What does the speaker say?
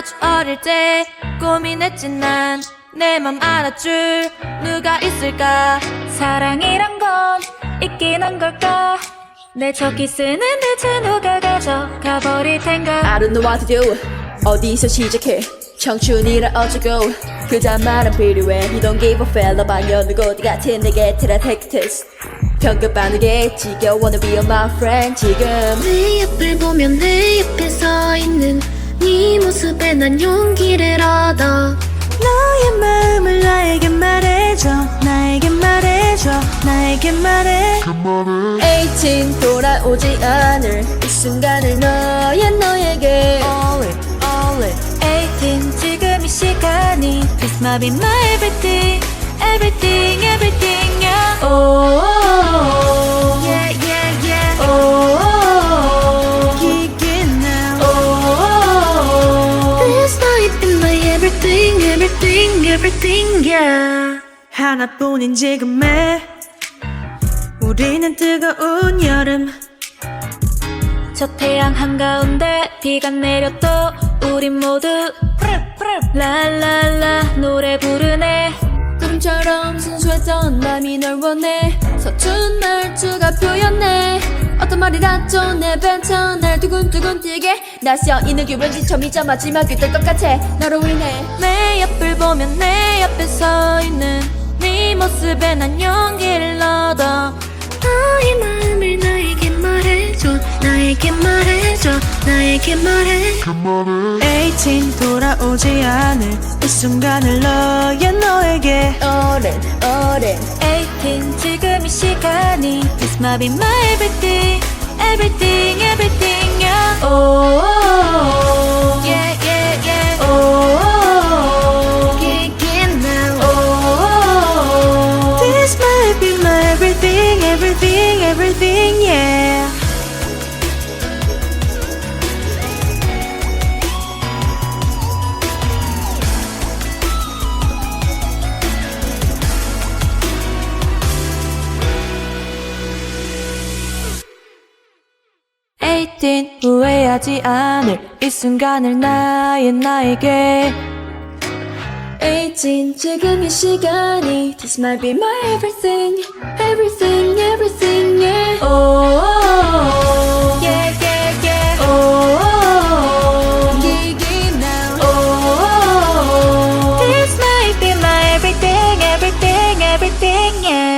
아주 어릴 때 고민했지 난내 맘 알아줄 누가 있을까? 사랑이란 건 있긴 한 걸까? 내저 키스는 대체 누가 가져가 버릴 텐가? I don't know what to do. 어디서 시작해? 청춘이라 어쩌고? 그자 말은 필요해. You don't give a fuck 방여 누구 어디 같은 내게 테라텍트스 평균받는 게 지겨워. Wanna be my friend. 지금 내 옆을 보면 내 옆에 서 있는 네 모습에 난 용기를 얻어 너의 마음을 나에게 말해줘 나에게 말해줘 나에게 말해 18 돌아오지 않을 이 순간을 너의 너에게 All it, all it 18 지금 이 시간이 This might be my everything Everything everything yeah oh, everything everything yeah. 하나뿐인 지금에 우리는 뜨거운 여름. 저 태양 한가운데 비가 내려도 우린 모두 랄랄라 노래 부르네. 구름처럼 순수했던 맘이 널 원해. 서툰 말투가 표현해 어떤 말이라도 내 뱉어 날 두근두근 뛰게. 낯서 있는 기분 지쳐 미자 마지막이 될것 같아. 너로 인해 내 옆을 보면 내 옆에 서 있는 네 모습에 난 용기를 얻어. 너의 마음을 나에게 말해줘. 나에게 말해줘. 나에게 말해. 18 돌아오지 않을 이 순간을 너의 너에게. 오랜 오랜 18 지금 이 시간이 This might be my Everything everything everything everything yeah18 후회하지 않을 이 순간을 나의 나에게 18 지금 이 시간이 This might be my everything Everything everything everything, yeah.